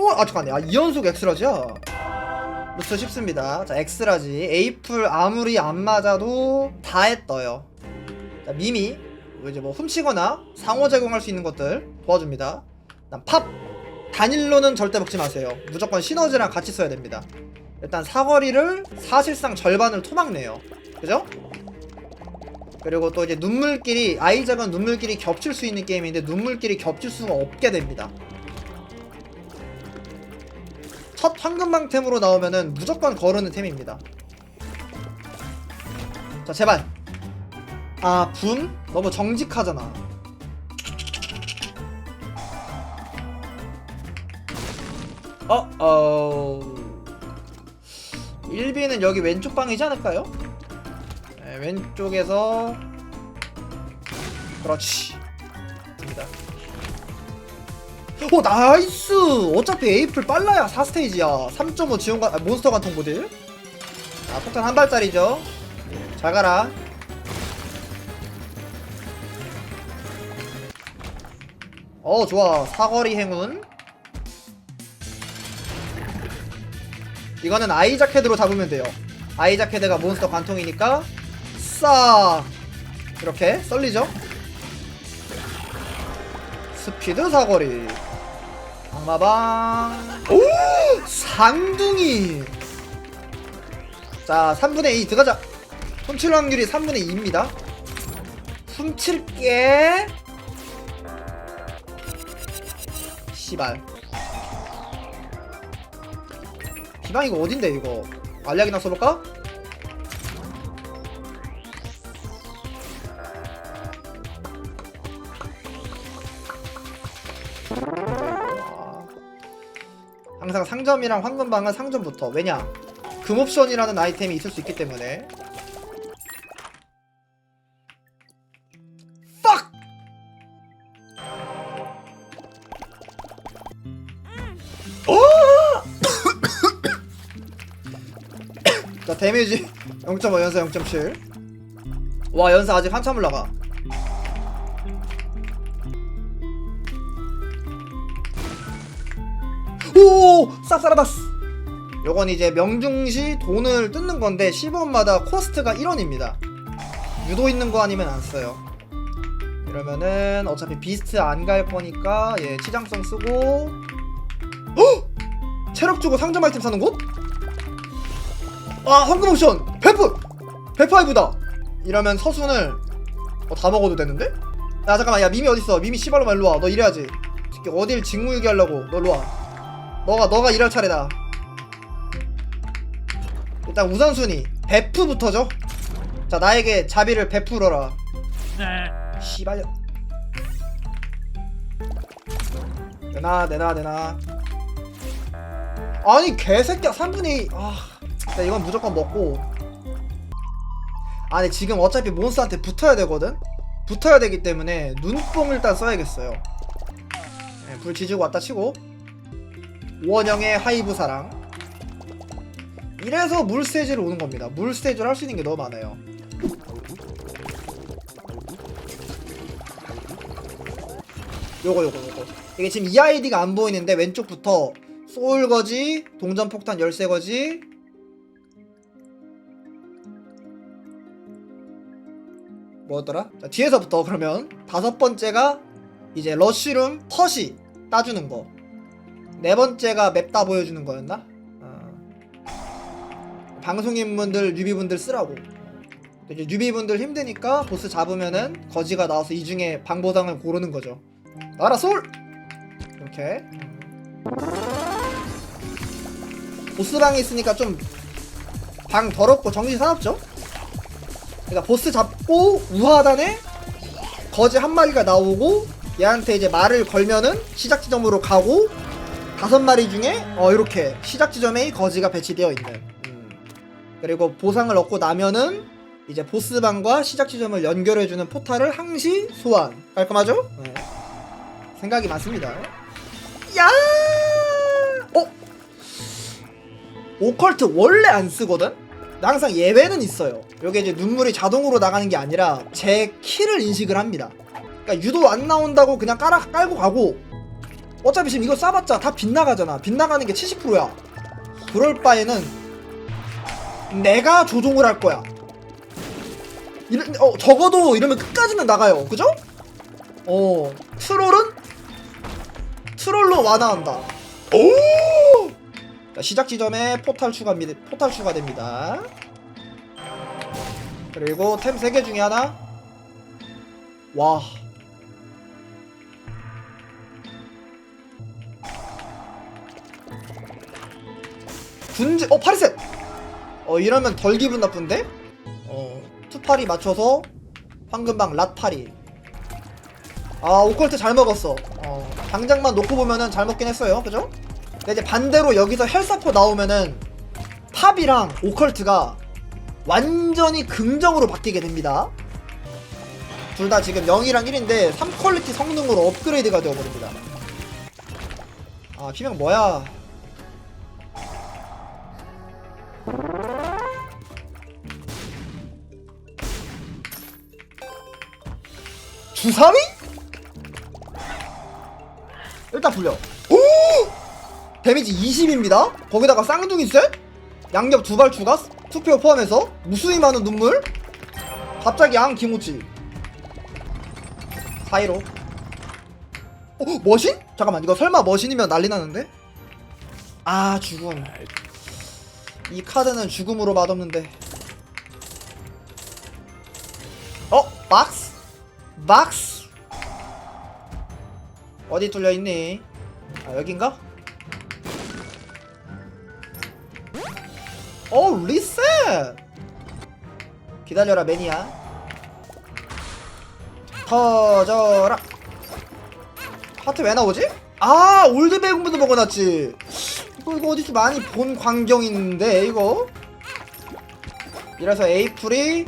또, 아, 잠깐만. 아, 2연속 엑스라지야? 루트 쉽습니다. 자, 엑스라지. 에이플 아무리 안 맞아도 다에 떠요. 자, 미미. 이제 뭐 훔치거나 상호 제공할 수 있는 것들 도와줍니다. 그다음 팝. 단일로는 절대 먹지 마세요. 무조건 시너지랑 같이 써야 됩니다. 일단 사거리를 사실상 절반을 토막내요. 그죠? 그리고 또 이제 눈물끼리 아이작은 눈물끼리 겹칠 수 있는 게임인데 눈물끼리 겹칠 수가 없게 됩니다. 첫 황금방템으로 나오면은 무조건 거르는 템입니다. 자 제발. 아 붐? 너무 정직하잖아. 어, 어. 1비는 여기 왼쪽 방이지 않을까요? 네, 왼쪽에서 그렇지. 됩니다. 오 나이스! 어차피 에이플 빨라야 4스테이지야. 3.5 지원관 아, 몬스터 관통 모델. 자 폭탄 한 발짜리죠. 잘 가라. 어 좋아 사거리 행운. 이거는 아이작 헤드로 잡으면 돼요. 아이작 헤드가 몬스터 관통이니까 싹 이렇게 썰리죠. 스피드 사거리. 악마방. 오! 상둥이. 자, 3분의 2 들어가자. 훔칠 확률이 3분의 2입니다. 훔칠게. 시발. 비방 이거 어딘데 이거? 알약이나 써볼까? 항상 상점이랑 황금방은 상점부터. 왜냐? 금옵션이라는 아이템이 있을 수 있기 때문에. fuck 어! 자 데미지 0.5 연사 0.7와 연사 아직 한참 올라가 오! 쌉싸라다스! 요건 이제 명중시 돈을 뜯는 건데 10원마다 코스트가 1원입니다. 유도 있는 거 아니면 안 써요. 이러면은 어차피 비스트 안 갈 거니까 예, 치장성 쓰고 헉! 체력 주고 상점 아이템 사는 곳? 아, 황금 옵션! 베프! 베프하이브다! 이러면 서순을 어, 다 먹어도 되는데? 야 잠깐만 야 미미 어딨어 미미 씨발로만 일로와 너 이래야지 어딜 직무유기 하려고 너 일로와 너가 너가 일할 차례다. 일단 우선순위 베프부터죠. 자 나에게 자비를 베풀어라. 씨발. 내놔 내놔 내놔. 아니 개새끼야 3분의 2. 아, 자 이건 무조건 먹고. 아니 지금 어차피 몬스터한테 붙어야 되거든. 붙어야 되기 때문에 눈뽕 일단 써야겠어요. 네, 불 지지고 왔다 치고. 원형의 하이브 사랑. 이래서 물 스테이지를 오는 겁니다. 물 스테이지를 할 수 있는 게 너무 많아요. 요거 요거 요거. 이게 지금 이 아이디가 안 보이는데 왼쪽부터 소울거지 동전폭탄 열쇠거지. 뭐였더라? 자, 뒤에서부터 그러면 다섯 번째가 이제 러쉬룸 컷이 따주는 거 네 번째가 맵 다 보여주는 거였나? 어. 방송인분들 뉴비분들 쓰라고. 이제 뉴비분들 힘드니까 보스 잡으면은 거지가 나와서 이 중에 방보상을 고르는 거죠. 나라 솔! 이렇게. 보스방에 있으니까 좀 방 더럽고 정신 사납죠? 그러니까 보스 잡고 우하단에 거지 한 마리가 나오고 얘한테 이제 말을 걸면은 시작 지점으로 가고 다섯 마리 중에 어 이렇게 시작 지점에 거지가 배치되어 있는 음. 그리고 보상을 얻고 나면은 이제 보스방과 시작 지점을 연결해주는 포탈을 항시 소환 깔끔하죠? 네. 생각이 많습니다 야! 어? 오컬트 원래 안 쓰거든? 나 항상 예외는 있어요 요게 이제 눈물이 자동으로 나가는 게 아니라 제 키를 인식을 합니다 그러니까 유도 안 나온다고 그냥 깔아, 깔고 가고 어차피 지금 이거 싸봤자 다 빗나가잖아. 빗나가는 게 70%야. 그럴 바에는 내가 조종을 할 거야. 이러, 어, 적어도 이러면 끝까지는 나가요. 그죠? 어 트롤은? 트롤로 완화한다. 오! 자, 시작 지점에 포탈 추가입니다 포탈 추가됩니다. 그리고 템 3개 중에 하나. 와 군지 어 파리셋 어 이러면 덜 기분 나쁜데? 어 투파리 맞춰서 황금방 랏파리 아 오컬트 잘 먹었어. 어 당장만 놓고 보면은 잘 먹긴 했어요. 그죠? 근데 이제 반대로 여기서 헬사포 나오면은 팝이랑 오컬트가 완전히 긍정으로 바뀌게 됩니다. 둘 다 지금 0이랑 1인데 3퀄리티 성능으로 업그레이드가 되어버립니다. 아 피명 뭐야 주사위? 일단 불려 오! 데미지 20입니다 거기다가 쌍둥이 셋? 양옆 두 발 추가? 투표 포함해서 무수히 많은 눈물? 갑자기 양 김오치 사이로 어? 머신? 잠깐만 이거 설마 머신이면 난리 나는데? 아 죽음 이 카드는 죽음으로 맛없는데 어? 박스? 박스? 어디 뚫려있니? 아 여긴가? 어 리셋! 기다려라 매니아 터져라 하트 왜 나오지? 아 올드배공부도 먹어놨지 이거 이거 어디서 많이 본 광경인데 이거 이래서 에이플이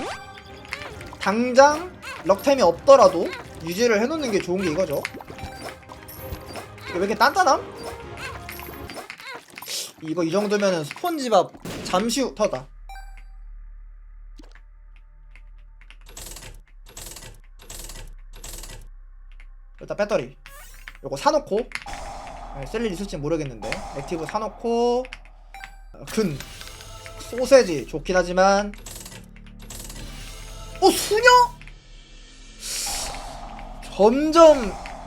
당장 럭템이 없더라도 유지를 해놓는 게 좋은 게 이거죠. 이거 왜 이렇게 단단함? 이거 이 정도면은 스폰지밥 잠시 후 터다. 일단 배터리. 요거 사놓고. 네, 쓸일 있을지 모르겠는데. 액티브 사놓고. 어, 근. 소세지 좋긴 하지만. 어 수녀? 점점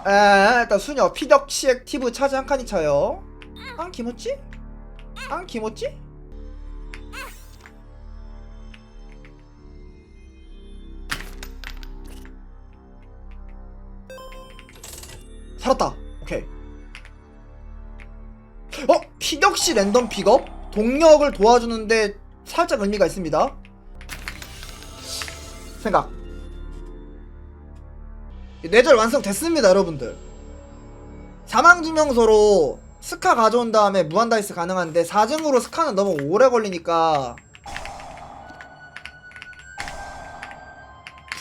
에 일단 수녀 피덕 시 액 티브 차지 한 칸이 차요 안 기모찌? 안 기모찌? 살았다 오케이 어? 피격시 랜덤 픽업? 동력을 도와주는데 살짝 의미가 있습니다 생각 뇌절 완성됐습니다 여러분들 사망증명서로 스카 가져온 다음에 무한다이스 가능한데 4증으로 스카는 너무 오래 걸리니까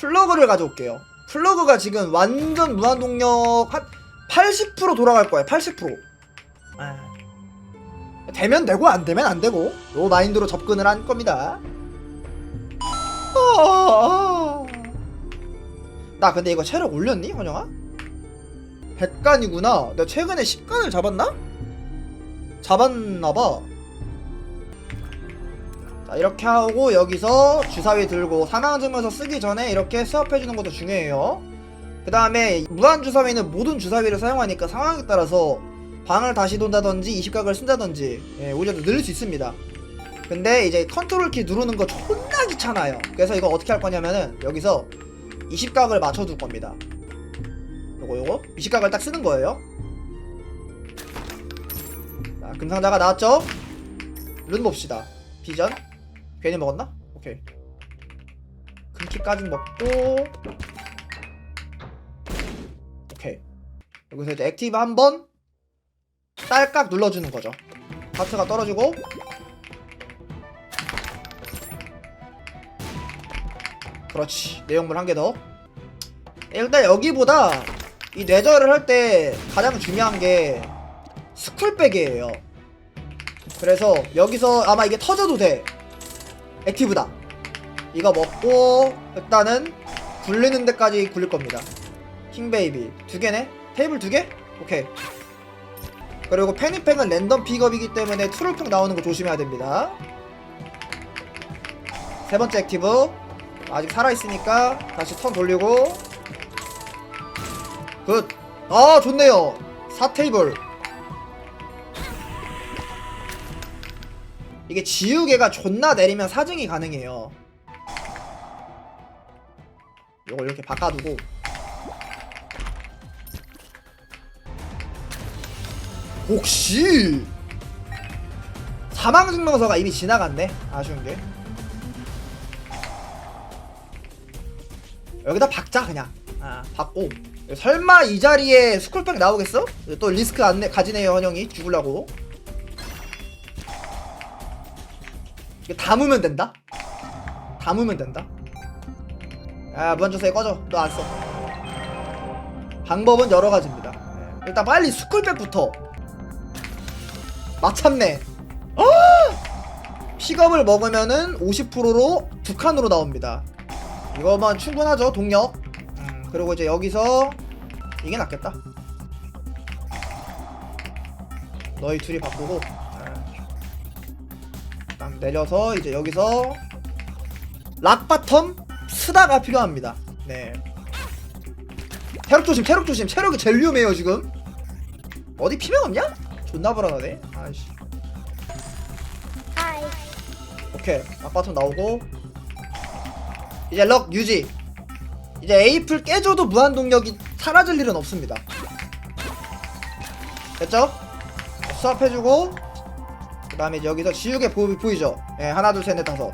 플러그를 가져올게요 플러그가 지금 완전 무한동력 한 80% 돌아갈 거예요 80% 아. 되면 되고 안 되면 안 되고 요 마인드로 접근을 할 겁니다 아. 나 근데 이거 체력 올렸니 헌영아? 100간이구나. 내가 최근에 10간을 잡았나? 잡았나봐. 자 이렇게 하고 여기서 주사위 들고 사망증명서 쓰기 전에 이렇게 수업해주는 것도 중요해요. 그 다음에 무한 주사위는 모든 주사위를 사용하니까 상황에 따라서 방을 다시 돈다든지 20각을 쓴다든지 예, 오히려 늘릴 수 있습니다. 근데 이제 컨트롤 키 누르는 거 존나 귀찮아요. 그래서 이거 어떻게 할 거냐면은 여기서 20각을 맞춰줄 겁니다. 요거 요거? 20각을 딱 쓰는 거예요? 자 금상자가 나왔죠? 룬 봅시다. 비전? 괜히 먹었나? 오케이. 금키까지 먹고. 오케이. 여기서 이제 액티브 한번 딸깍 눌러주는 거죠. 하트가 떨어지고 그렇지. 내용물 한 개 더. 일단 여기보다 이 뇌절을 할 때 가장 중요한 게 스쿨백이에요. 그래서 여기서 아마 이게 터져도 돼. 액티브다. 이거 먹고 일단은 굴리는 데까지 굴릴 겁니다. 킹베이비. 두 개네? 테이블 두 개? 오케이. 그리고 페니팽은 랜덤 픽업이기 때문에 트롤풍 나오는 거 조심해야 됩니다. 세 번째 액티브 아직 살아있으니까 다시 턴 돌리고 굿. 아 좋네요. 4테이블 이게 지우개가 존나 내리면 사증이 가능해요. 이걸 이렇게 바꿔두고 혹시 사망증명서가 이미 지나갔네 아쉬운게 여기다 박자 그냥. 아. 박고. 설마 이 자리에 스쿨백 나오겠어? 또 리스크 안 내, 가지네요 헌영이. 죽으려고. 이거 담으면 된다? 담으면 된다? 아 무한조사에 꺼져. 너 안 써. 방법은 여러 가지입니다. 네. 일단 빨리 스쿨백부터. 마참내. 어! 픽업을 먹으면은 50%로 두 칸으로 나옵니다 이거만 충분하죠 동력? 음, 그리고 이제 여기서 이게 낫겠다. 너희 둘이 바꾸고. 네. 딱 내려서 이제 여기서 락바텀 스다가 필요합니다. 네. 체력 조심 체력 조심. 체력이 제일 위험해요 지금. 어디 피명 없냐? 존나 불안하네. 아이씨. 오케이. 락바텀 나오고 이제 럭 유지. 이제 에이플 깨줘도 무한동력이 사라질 일은 없습니다. 됐죠? 수압해주고 그 다음에 여기서 지우개 보, 보이죠? 예, 하나 둘셋넷 다섯.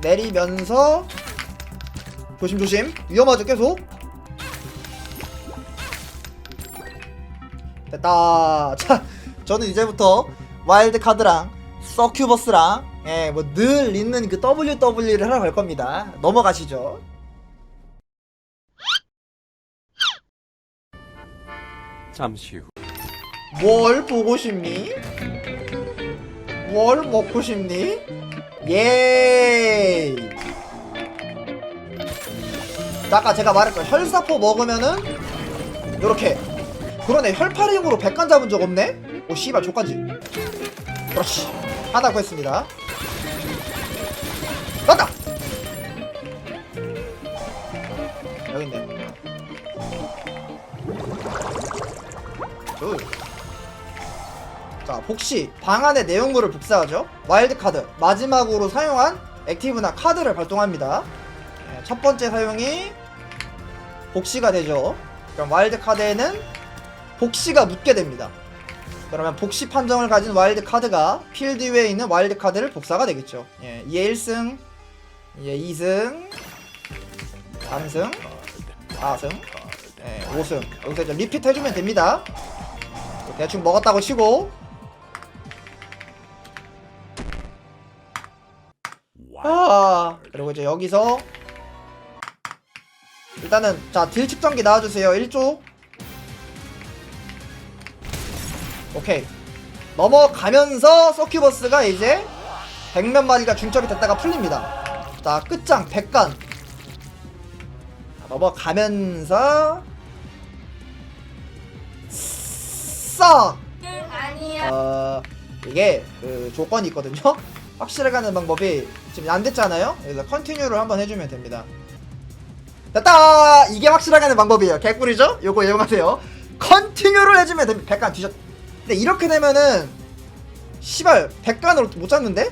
내리면서 조심조심. 위험하죠 계속? 됐다. 자 저는 이제부터 와일드 카드랑 서큐버스랑 예, 뭐 늘 있는 그 WW를 하러 갈 겁니다 넘어가시죠 잠시 후. 뭘 보고 싶니? 뭘 먹고 싶니? 예. 아까 제가 말했죠. 혈사포 먹으면은 요렇게. 그러네. 혈파링으로 백간 잡은 적 없네. 오 씨발 족간지. 그렇지. 하다고 했습니다. 맞다. 여기 있네. 둘. 자, 복시 방 안의 내용물을 복사하죠. 와일드 카드 마지막으로 사용한 액티브나 카드를 발동합니다. 예, 첫 번째 사용이 복시가 되죠. 그럼 와일드 카드에는 복시가 묻게 됩니다. 그러면 복시 판정을 가진 와일드 카드가 필드 위에 있는 와일드 카드를 복사가 되겠죠. 예, 2에 1승, 2에 2승, 3승, 4승, 예, 5승. 여기서 이제 리핏 해주면 됩니다. 대충 먹었다고 치고. 아 그리고 이제 여기서 일단은 자 딜 측정기 나와주세요. 1조 오케이. 넘어가면서 서큐버스가 이제 백몇 마리가 중첩이 됐다가 풀립니다 자 끝장 백간 넘어가면서 싹 아니야. 어, 이게 그 조건이 있거든요. 확실하게 하는 방법이 지금 안 됐잖아요. 그래서 컨티뉴를 한번 해주면 됩니다. 됐다! 이게 확실하게 하는 방법이에요. 개꿀이죠? 요거 이용하세요. 컨티뉴를 해주면 됩니다. 백간 뒤졌. 근데 이렇게 되면은 시발 백간으로 못 잡는데?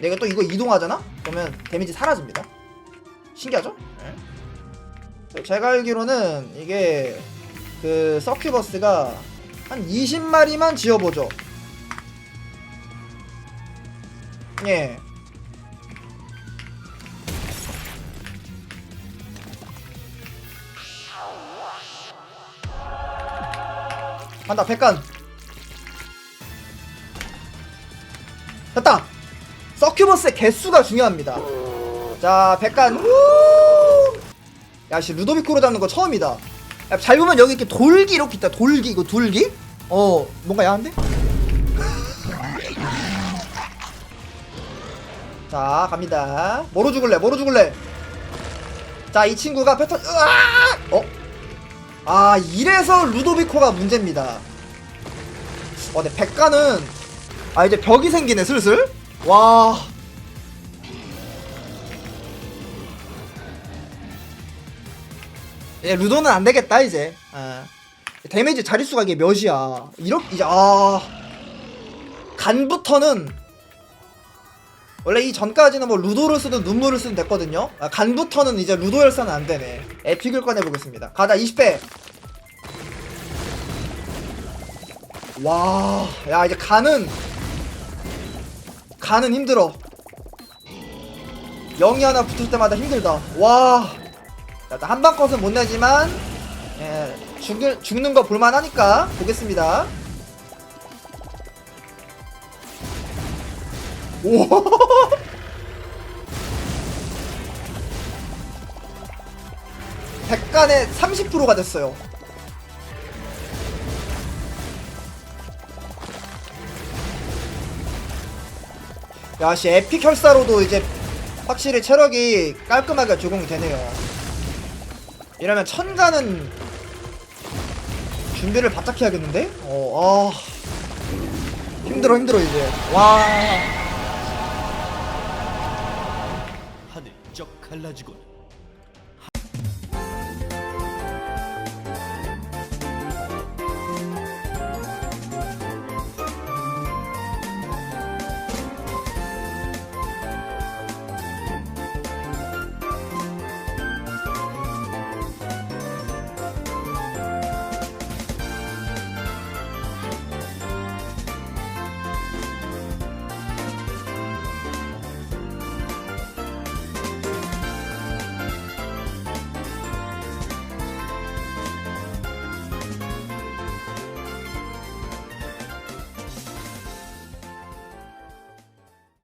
내가 또 이거 이동하잖아? 그러면 데미지 사라집니다. 신기하죠? 네. 제가 알기로는 이게 그 서큐버스가 한 20마리만 지어보죠. 예. 간다, 백간. 서큐버스의 개수가 중요합니다. 자, 백간. 우! 야, 씨, 루도비코로 잡는 거 처음이다. 야, 잘 보면 여기 이렇게 돌기 이렇게 있다. 돌기, 이거 돌기? 어, 뭔가 야한데? 자, 갑니다. 뭐로 죽을래? 뭐로 죽을래? 자, 이 친구가 패턴, 으아! 어? 아, 이래서 루도비코가 문제입니다. 어, 근데 백가는 아 이제 벽이 생기네 슬슬. 와. 예, 루도는 안 되겠다 이제. 아. 데미지 자릿수가 이게 몇이야? 이렇게 이제 아 간부터는 원래 이 전까지는 뭐 루도를 쓰든 눈물을 쓰든 됐거든요. 아, 간부터는 이제 루도 열사는 안 되네. 에픽을 꺼내 보겠습니다. 가자 20배. 와, 야 이제 간은 간은 힘들어. 영이 하나 붙을 때마다 힘들다. 와, 한방 컷은 못 내지만 예, 죽, 죽는 거 볼만하니까 보겠습니다. 오. 백간에 30%가 됐어요. 야씨 에픽 혈사로도 이제 확실히 체력이 깔끔하게 적용이 되네요. 이러면 천가는 준비를 바짝 해야겠는데? 어, 아 힘들어 힘들어 이제. 와. 하늘 쩍 갈라지고